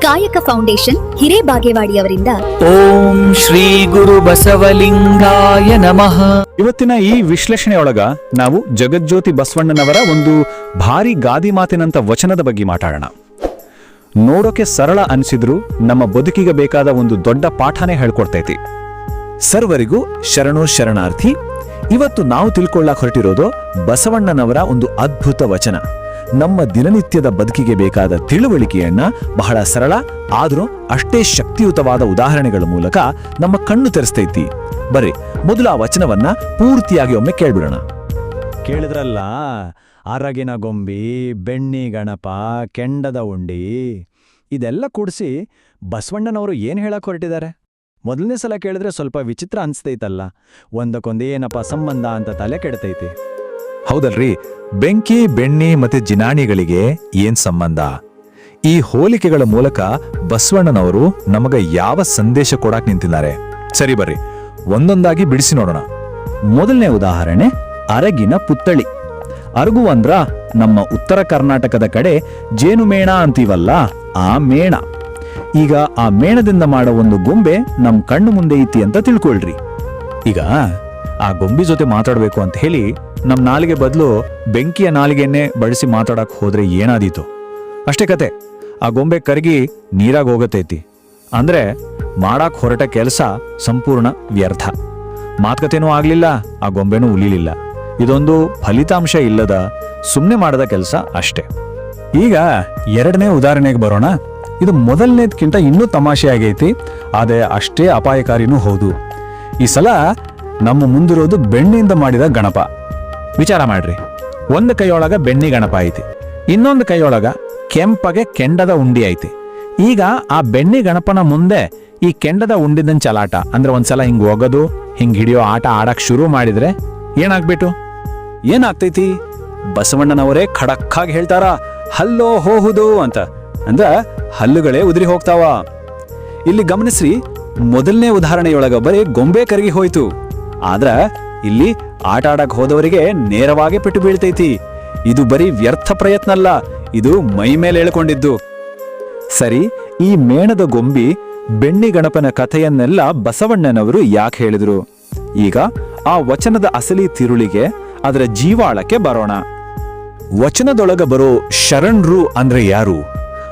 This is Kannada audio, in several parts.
ಕಾಯಕ ಫೌಂಡೇಶನ್ ಹಿರೇಬಾಗೇವಾಡಿಯವರಿಂದ. ಓಂ ಶ್ರೀ ಗುರು ಬಸವಲಿಂಗಾಯ ನಮಃ. ಇವತ್ತಿನ ಈ ವಿಶ್ಲೇಷಣೆಯೊಳಗ ನಾವು ಜಗಜ್ಯೋತಿ ಬಸವಣ್ಣನವರ ಒಂದು ಭಾರಿ ಗಾದಿ ಮಾತಿನಂತ ವಚನದ ಬಗ್ಗೆ ಮಾತಾಡೋಣ. ನೋಡೋಕೆ ಸರಳ ಅನಿಸಿದ್ರು ನಮ್ಮ ಬದುಕಿಗೆ ಬೇಕಾದ ಒಂದು ದೊಡ್ಡ ಪಾಠನೇ ಹೇಳ್ಕೊಡ್ತೈತಿ. ಸರ್ವರಿಗೂ ಶರಣೋ ಶರಣಾರ್ಥಿ. ಇವತ್ತು ನಾವು ತಿಳ್ಕೊಳ್ಳಕ್ ಹೊರಟಿರೋದು ಬಸವಣ್ಣನವರ ಒಂದು ಅದ್ಭುತ ವಚನ. ನಮ್ಮ ದಿನನಿತ್ಯದ ಬದುಕಿಗೆ ಬೇಕಾದ ತಿಳುವಳಿಕೆಯನ್ನ ಬಹಳ ಸರಳ, ಆದರೂ ಅಷ್ಟೇ ಶಕ್ತಿಯುತವಾದ ಉದಾಹರಣೆಗಳ ಮೂಲಕ ನಮ್ಮ ಕಣ್ಣು ತೆರೆಸ್ತೈತಿ. ಬರ್ರಿ, ಮೊದಲು ಆ ವಚನವನ್ನ ಪೂರ್ತಿಯಾಗಿ ಒಮ್ಮೆ ಕೇಳ್ಬಿಡೋಣ. ಕೇಳಿದ್ರಲ್ಲ ಅರಗಿನ ಗೊಂಬಿ, ಬೆಣ್ಣಿ ಗಣಪ, ಕೆಂಡದ ಉಂಡಿ, ಇದೆಲ್ಲ ಕೂಡಿಸಿ ಬಸವಣ್ಣನವರು ಏನು ಹೇಳಕ್ಕೆ ಹೊರಟಿದ್ದಾರೆ? ಮೊದಲನೇ ಸಲ ಕೇಳಿದ್ರೆ ಸ್ವಲ್ಪ ವಿಚಿತ್ರ ಅನ್ಸ್ತೈತಲ್ಲ ಒಂದಕ್ಕೊಂದೇನಪ್ಪ ಸಂಬಂಧ ಅಂತ ತಲೆ ಕೆಡ್ತೈತಿ. ಹೌದಲ್ರಿ? ಬೆಂಕಿ, ಬೆಣ್ಣಿ ಮತ್ತೆ ಜಿನಾಣಿಗಳಿಗೆ ಏನ್ ಸಂಬಂಧ? ಈ ಹೋಲಿಕೆಗಳ ಮೂಲಕ ಬಸವಣ್ಣನವರು ನಮಗ ಯಾವ ಸಂದೇಶ ಕೊಡಾಕ್ ನಿಂತಿದ್ದಾರೆ? ಸರಿ ಬರ್ರಿ, ಒಂದೊಂದಾಗಿ ಬಿಡಿಸಿ ನೋಡೋಣ. ಮೊದಲನೇ ಉದಾಹರಣೆ, ಅರಗಿನ ಪುತ್ತಳಿ ಅರಗು ಅಂದ್ರ ನಮ್ಮ ಉತ್ತರ ಕರ್ನಾಟಕದ ಕಡೆ ಜೇನು ಮೇಣ ಅಂತೀವಲ್ಲ, ಆ ಮೇಣ. ಈಗ ಆ ಮೇಣದಿಂದ ಮಾಡೋ ಒಂದು ಗೊಂಬೆ ನಮ್ ಕಣ್ಣು ಮುಂದೆ ಐತಿ ಅಂತ ತಿಳ್ಕೊಳ್ರಿ. ಈಗ ಆ ಗೊಂಬೆ ಜೊತೆ ಮಾತಾಡಬೇಕು ಅಂತ ಹೇಳಿ ನಮ್ ನಾಲಿಗೆ ಬದಲು ಬೆಂಕಿಯ ನಾಲಿಗೆಯನ್ನೇ ಬಳಸಿ ಮಾತಾಡಕ್ಕೆ ಹೋದ್ರೆ ಏನಾದೀತು? ಅಷ್ಟೇ ಕತೆ. ಆ ಗೊಂಬೆ ಕರಗಿ ನೀರಾಗಿ ಹೋಗತೈತಿ. ಅಂದ್ರೆ ಮಾಡಾಕ್ ಹೊರಟ ಕೆಲಸ ಸಂಪೂರ್ಣ ವ್ಯರ್ಥ. ಮಾತುಕತೆನೂ ಆಗಲಿಲ್ಲ, ಆ ಗೊಂಬೆನೂ ಉಲಿಲಿಲ್ಲ ಇದೊಂದು ಫಲಿತಾಂಶ ಇಲ್ಲದ ಸುಮ್ಮನೆ ಮಾಡದ ಕೆಲಸ ಅಷ್ಟೇ. ಈಗ ಎರಡನೇ ಉದಾಹರಣೆಗೆ ಬರೋಣ. ಇದು ಮೊದಲನೇದಕ್ಕಿಂತ ಇನ್ನೂ ತಮಾಷೆ ಆಗೈತಿ, ಆದರೆ ಅಷ್ಟೇ ಅಪಾಯಕಾರಿನೂ ಹೌದು. ಈ ಸಲ ನಮ್ಮ ಮುಂದಿರೋದು ಬೆಣ್ಣಿಂದ ಮಾಡಿದ ಗಣಪ. ವಿಚಾರ ಮಾಡ್ರಿ. ಒಂದು ಕೈಯೊಳಗ ಬೆಣ್ಣಿ ಗಣಪ ಐತಿ, ಇನ್ನೊಂದು ಕೈಯೊಳಗ ಕೆಂಪಗೆ ಕೆಂಡದ ಉಂಡಿ ಐತಿ. ಈಗ ಆ ಬೆಣ್ಣಿ ಗಣಪನ ಮುಂದೆ ಈ ಕೆಂಡದ ಉಂಡಿದನ್ ಚಲಾಟ, ಅಂದ್ರೆ ಒಂದ್ಸಲ ಹಿಂಗ್ ಒಗದು, ಹಿಂಗ್ ಹಿಡಿಯೋ ಆಟ ಆಡಕ್ ಶುರು ಮಾಡಿದ್ರೆ ಏನಾಗ್ಬಿಟ್ಟು? ಏನಾಗ್ತೈತಿ? ಬಸವಣ್ಣನವರೇ ಖಡಕ್ಕಾಗಿ ಹೇಳ್ತಾರ, ಹಲ್ಲೋ ಹೋಹುದು ಅಂತ. ಅಂದ್ರ ಹಲ್ಲುಗಳೇ ಉದುರಿ ಹೋಗ್ತಾವ. ಇಲ್ಲಿ ಗಮನಿಸ್ರಿ, ಮೊದಲನೇ ಉದಾಹರಣೆಯೊಳಗ ಬರೀ ಗೊಂಬೆ ಕರಗಿ ಹೋಯ್ತು. ಆದ್ರ ಇಲ್ಲಿ ಆಟ ಆಡಕ್ ಹೋದವರಿಗೆ ನೇರವಾಗಿ ಪೆಟ್ಟು ಬೀಳ್ತೈತಿ. ಇದು ಬರೀ ವ್ಯರ್ಥ ಪ್ರಯತ್ನ ಅಲ್ಲ ಇದು ಮೈ ಮೇಲೆ ಹೇಳ್ಕೊಂಡಿದ್ದು. ಸರಿ, ಈ ಮೇಣದ ಗೊಂಬಿ ಬೆಣ್ಣಿ ಗಣಪನ ಕಥೆಯನ್ನೆಲ್ಲ ಬಸವಣ್ಣನವರು ಯಾಕೆ ಹೇಳಿದ್ರು? ಈಗ ಆ ವಚನದ ಅಸಲಿ ತಿರುಳಿಗೆ ಅದರ ಜೀವಾಳಕ್ಕೆ ಬರೋಣ. ವಚನದೊಳಗ ಬರೋ ಶರಣ್ರು ಅಂದ್ರೆ ಯಾರು?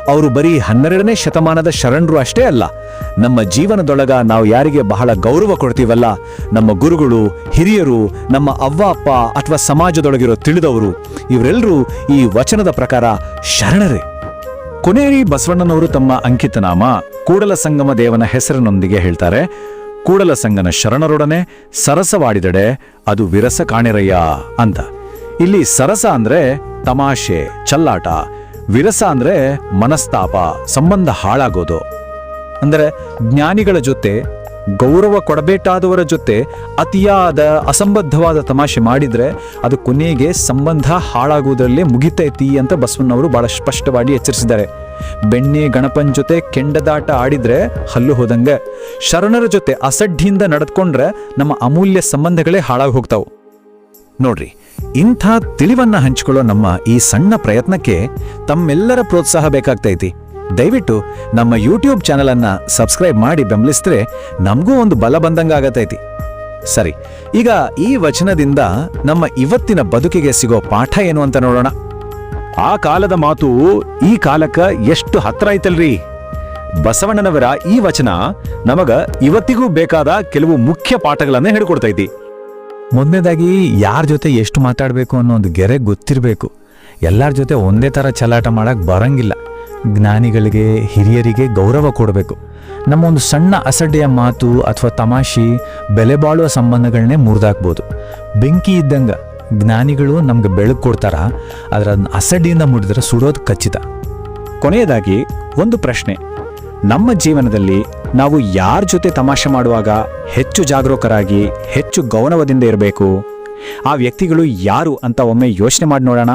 ಅವರು ಬರೀ ಹನ್ನೆರಡನೇ ಶತಮಾನದ ಶರಣ್ರು ಅಷ್ಟೇ ಅಲ್ಲ ನಮ್ಮ ಜೀವನದೊಳಗ ನಾವು ಯಾರಿಗೆ ಬಹಳ ಗೌರವ ಕೊಡ್ತೀವಲ್ಲ, ನಮ್ಮ ಗುರುಗಳು, ಹಿರಿಯರು, ನಮ್ಮ ಅವ್ವ, ಅಪ್ಪ ಅಥವಾ ಸಮಾಜದೊಳಗಿರೋ ತಿಳಿದವರು ಇವರೆಲ್ಲರೂ ಈ ವಚನದ ಪ್ರಕಾರ ಶರಣರೇ. ಕೊನೇರಿ ಬಸವಣ್ಣನವರು ತಮ್ಮ ಅಂಕಿತನಾಮ ಕೂಡಲ ಸಂಗಮ ದೇವನ ಹೆಸರಿನೊಂದಿಗೆ ಹೇಳ್ತಾರೆ, ಕೂಡಲ ಸಂಗನ ಶರಣರೊಡನೆ ಸರಸವಾಡಿದಡೆ, ಅದು ವಿರಸ ಕಾಣಿರಯ್ಯ ಅಂತ. ಇಲ್ಲಿ ಸರಸ ಅಂದ್ರೆ ತಮಾಷೆ, ಚಲ್ಲಾಟ, ವಿರಸ ಅಂದ್ರೆ ಮನಸ್ತಾಪ, ಸಂಬಂಧ ಹಾಳಾಗೋದು. ಅಂದರೆ ಜ್ಞಾನಿಗಳ ಜೊತೆ, ಗೌರವ ಕೊಡಬೇಕಾದವರ ಜೊತೆ ಅತಿಯಾದ ಅಸಂಬದ್ಧವಾದ ತಮಾಷೆ ಮಾಡಿದರೆ ಅದು ಕೊನೆಗೆ ಸಂಬಂಧ ಹಾಳಾಗುವುದರಲ್ಲೇ ಮುಗಿತೈತಿ ಅಂತ ಬಸವಣ್ಣವರು ಬಹಳ ಸ್ಪಷ್ಟವಾಗಿ ಎಚ್ಚರಿಸಿದ್ದಾರೆ. ಬೆಣ್ಣೆ ಗಣಪನ್ ಜೊತೆ ಕೆಂಡದಾಟ ಆಡಿದ್ರೆ ಹಲ್ಲು ಹೋದಂಗೆ. ಶರಣರ ಜೊತೆ ಅಸಡ್ಡಿಯಿಂದ ನಡೆದುಕೊಂಡ್ರೆ ನಮ್ಮ ಅಮೂಲ್ಯ ಸಂಬಂಧಗಳೇ ಹಾಳಾಗಿ ಹೋಗ್ತಾವೆ ನೋಡ್ರಿ, ಇಂಥ ತಿಳಿವನ್ನ ಹಂಚಿಕೊಳ್ಳೋ ನಮ್ಮ ಈ ಸಣ್ಣ ಪ್ರಯತ್ನಕ್ಕೆ ತಮ್ಮೆಲ್ಲರ ಪ್ರೋತ್ಸಾಹ ಬೇಕಾಗ್ತೈತಿ. ದಯವಿಟ್ಟು ನಮ್ಮ ಯೂಟ್ಯೂಬ್ ಚಾನೆಲ್ ಅನ್ನ ಸಬ್ಸ್ಕ್ರೈಬ್ ಮಾಡಿ ಬೆಂಬಲಿಸಿದ್ರೆ ನಮಗೂ ಒಂದು ಬಲ ಬಂದಂಗಾಗತೈತಿ ಸರಿ, ಈಗ ಈ ವಚನದಿಂದ ನಮ್ಮ ಇವತ್ತಿನ ಬದುಕಿಗೆ ಸಿಗೋ ಪಾಠ ಏನು ಅಂತ ನೋಡೋಣ. ಆ ಕಾಲದ ಮಾತು ಈ ಕಾಲಕ್ಕೆ ಎಷ್ಟು ಹತ್ರ ಐತಲ್ರಿ? ಬಸವಣ್ಣನವರ ಈ ವಚನ ನಮಗ ಇವತ್ತಿಗೂ ಬೇಕಾದ ಕೆಲವು ಮುಖ್ಯ ಪಾಠಗಳನ್ನ ಹೇಳ್ಕೊಡ್ತೈತಿ. ಮೊದಲನೇದಾಗಿ ಯಾರ ಜೊತೆ ಎಷ್ಟು ಮಾತಾಡಬೇಕು ಅನ್ನೋ ಒಂದು ಗೆರೆ ಗೊತ್ತಿರಬೇಕು. ಎಲ್ಲರ ಜೊತೆ ಒಂದೇ ಥರ ಚಲಾಟ ಮಾಡಕ್ಕೆ ಬರಂಗಿಲ್ಲ. ಜ್ಞಾನಿಗಳಿಗೆ, ಹಿರಿಯರಿಗೆ ಗೌರವ ಕೊಡಬೇಕು. ನಮ್ಮ ಒಂದು ಸಣ್ಣ ಅಸಡ್ಡೆಯ ಮಾತು ಅಥವಾ ತಮಾಷೆ ಬೆಲೆ ಬಾಳುವ ಸಂಬಂಧಗಳನ್ನೇ ಮುರಿದಾಕ್ಬೋದು. ಬೆಂಕಿ ಇದ್ದಂಗೆ ಜ್ಞಾನಿಗಳು ನಮ್ಗೆ ಬೆಳಕು ಕೊಡ್ತಾರ, ಆದರೆ ಅದನ್ನ ಅಸಡ್ಡಿಯಿಂದ ಮುಡಿದ್ರೆ ಸುಡೋದು ಖಚಿತ. ಕೊನೆಯದಾಗಿ ಒಂದು ಪ್ರಶ್ನೆ. ನಮ್ಮ ಜೀವನದಲ್ಲಿ ನಾವು ಯಾರ ಜೊತೆ ತಮಾಷೆ ಮಾಡುವಾಗ ಹೆಚ್ಚು ಜಾಗರೂಕರಾಗಿ, ಹೆಚ್ಚು ಗೌರವದಿಂದ ಇರಬೇಕು? ಆ ವ್ಯಕ್ತಿಗಳು ಯಾರು ಅಂತ ಒಮ್ಮೆ ಯೋಚನೆ ಮಾಡಿ ನೋಡೋಣ.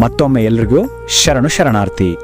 ಮತ್ತೊಮ್ಮೆ ಎಲ್ರಿಗೂ ಶರಣು ಶರಣಾರ್ಥಿ.